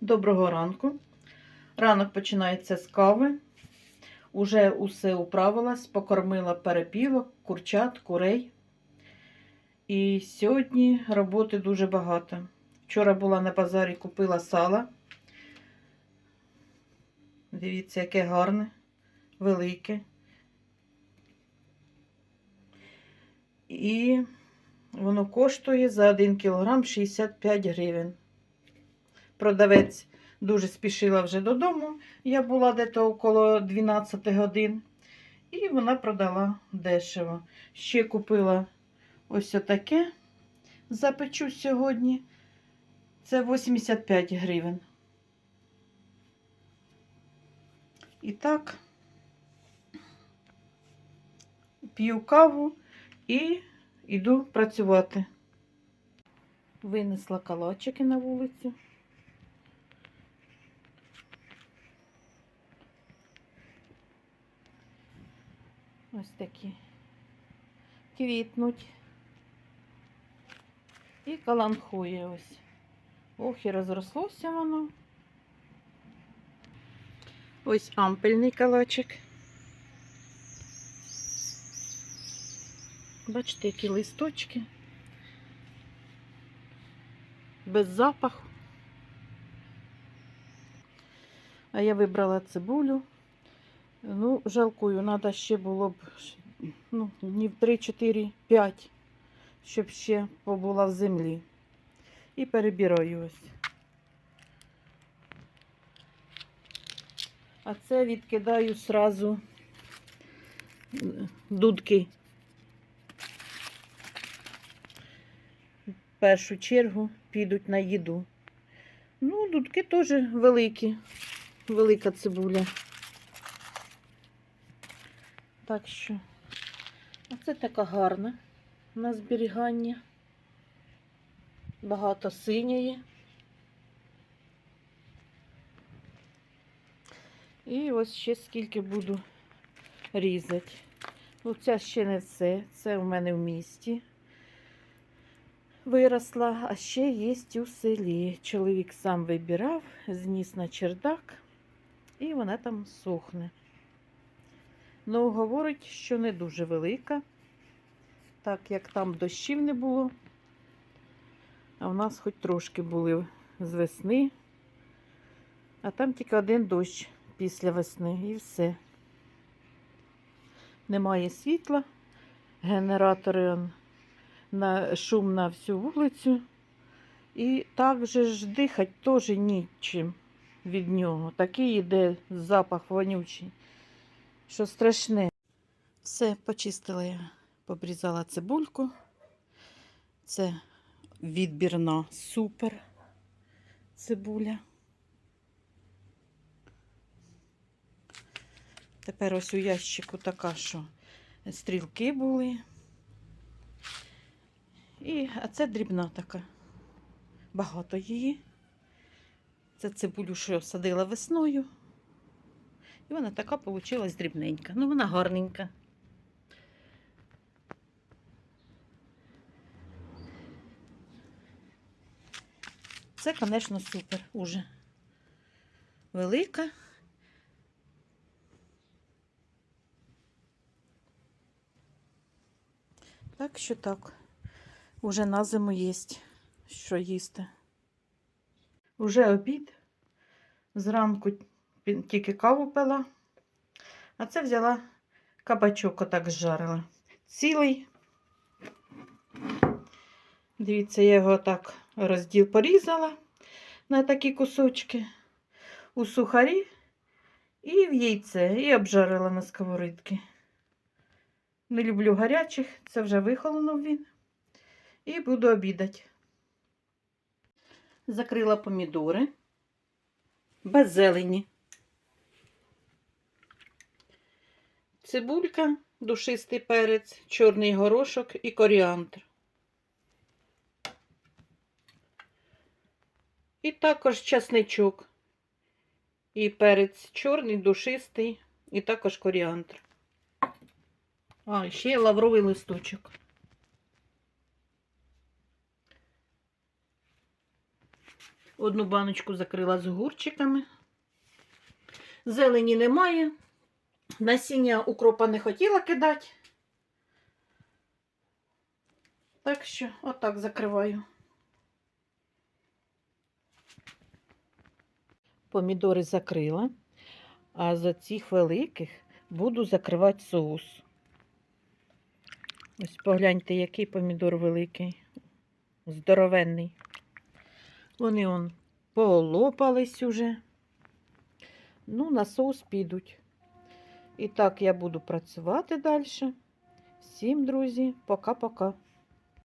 Доброго ранку. Ранок починається з кави. Уже усе управилась, покормила перепілок, курчат, курей. І сьогодні роботи дуже багато. Вчора була на базарі, купила сала. Дивіться, яке гарне, велике. І воно коштує за 1 кілограм 65 гривень. Продавець дуже спішила вже додому. Я була десь около 12 годин. І вона продала дешево. Ще купила ось таке. Запечу сьогодні. Це 85 гривень. І так, п'ю каву і йду працювати. Винесла калачики на вулицю. Ось такі квітнуть. І каланхує ось. Ох, і розрослося воно. Ось ампельний калачик. Бачите, які листочки. Без запаху. А я вибрала цибулю. Ну, жалкую, треба ще було б ну, днів 3-4-5, щоб ще побула в землі. І перебираю ось. А це відкидаю сразу дудки. В першу чергу підуть на їду. Ну, дудки теж великі, велика цибуля. Так що, а це така гарна на зберігання. Багато синьої. І ось ще скільки буду різати. Ну, це ще не все. Це у мене в місті виросла, а ще є у селі. Чоловік сам вибирав, зніс на чердак, і вона там сохне. Ну, говорить, що не дуже велика, так як там дощів не було. А в нас хоч трошки були з весни, а там тільки один дощ після весни і все. Немає світла, генератори на шум на всю вулицю. І так же ж дихати теж нічим від нього. Такий йде запах вонючий, що страшне. Все, почистила я, побрізала цибульку. Це відбірна супер цибуля. Тепер ось у ящику така, що стрілки були. І, а це дрібна така. Багато її. Це цибулю, що садила весною. І вона така вийшла дрібненька. Ну, вона гарненька. Це, звісно, супер уже. Велика. Так що так, уже на зиму є що їсти. Уже обід. Зранку тільки каву пила, а це взяла кабачок отак зжарила. Цілий. Дивіться, я його так розділ порізала на такі кусочки у сухарі і в яйце, і обжарила на сковорідки. Не люблю гарячих, це вже вихолонув він. І буду обідати. Закрила помідори без зелені. Цибулька, душистий перець, чорний горошок і коріандр. І також часничок. І перець чорний, душистий, і також коріандр. А, ще є лавровий листочок. Одну баночку закрила з огурчиками. Зелені немає. Насіння укропа не хотіла кидати. Так що отак закриваю. Помідори закрила, а за цих великих буду закривати соус. Ось погляньте, який помідор великий, здоровенний. Вони он полопались уже. Ну, на соус підуть. І так я буду працювати далі. Всім, друзі, пока-пока.